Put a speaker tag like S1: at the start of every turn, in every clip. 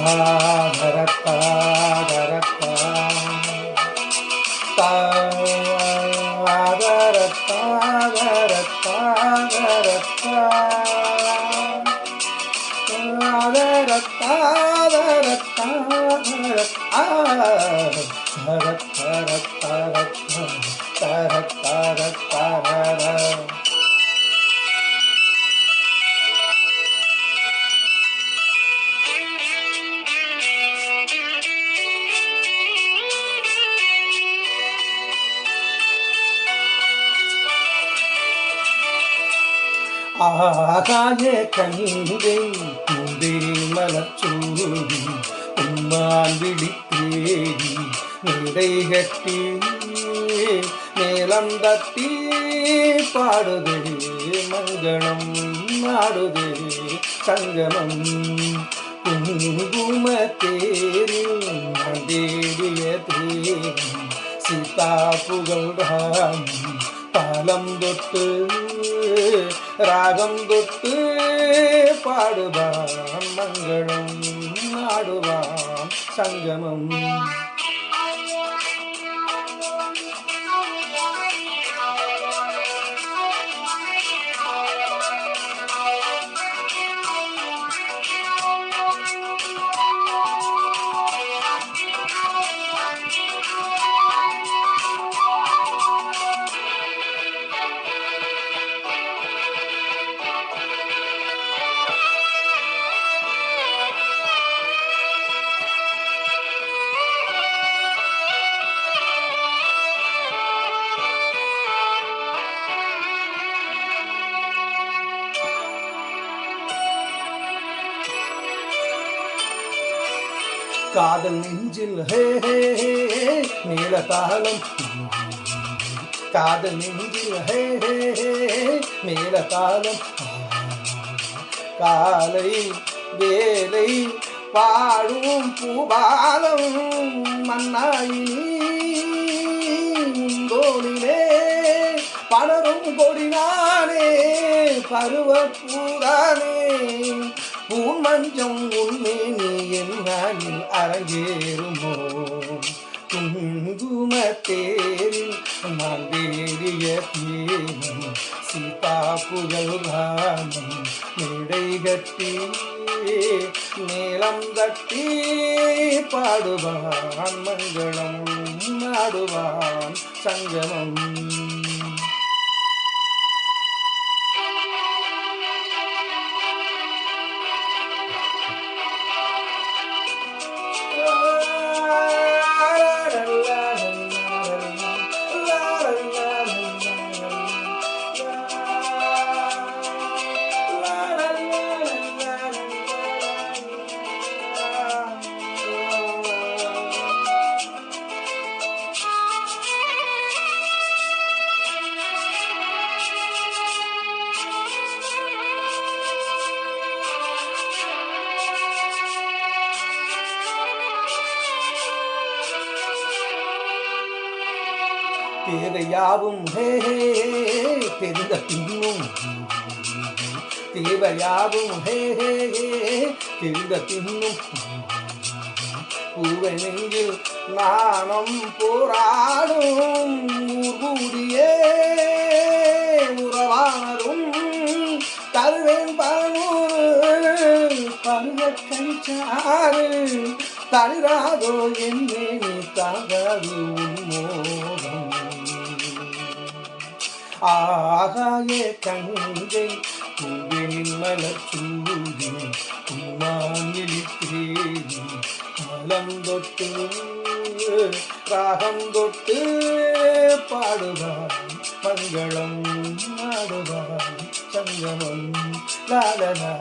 S1: தாரத்தா தரத்தா தாரத்தா தரத்தா தரத்தா ஆகாய கங்கை குந்தை மலச்சூடி உம்மான் விழித்தேடி நிலை கட்டி மேலம் தட்டி பாடுதே மங்களம் நாடுதே சங்கமம் குங்கும தேரில் தேடிய தேரி சீதா புகழ்றாம் தாளம் தொட்டு ராகம் தொட்டு பாடுவான் மங்களம் நாடுவான் சங்கமம் காதல் நெஞ்சில் ஹே ஹே ஹே ஹே, நீல தாளம். காதல் நெஞ்சில் ஹே ஹே ஹே ஹே, நீல தாளம். காலை வேலை பாடும் பூபாலம் மன்னாயினே பலரும் கொடினானே பருவ பூதானே பூமஞ்சம் உன்னே நீ என்னானில் அரங்கேறுமோ குங்கும தேரில் நான் வேடிய தேனும் சீதா புகழ் கானம் மேடை கட்டி நீளம் தட்டி பாடுவான் மங்களம் நாடுவான் சங்கமம். தேவையாவும் ஹே தெரிந்த பின்னும் தேவையாவும் ஹே தெரிந்த பின்னும் பூவை நாணம் போராடும் ஊர்கூடியே உறவானரும் தருவேன் பலனூறு பருவ கழிச்சாறு தருகாதோ என்னே நீ தாகாது உன்மோகம் ஆகாய தங்கை பூவினின் மலர் சூடி உம்மானிலி தேடி மலம் தொட்டு ராகம் தொட்டு பாடுவான் மங்களம் நாடுவான் சங்கமம் லாலனா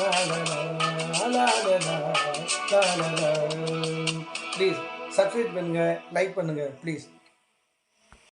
S1: லாலனா லாலனா லாலனா ப்ளீஸ் சப்ஸ்கிரைப் பண்ணுங்க லைக் பண்ணுங்க ப்ளீஸ்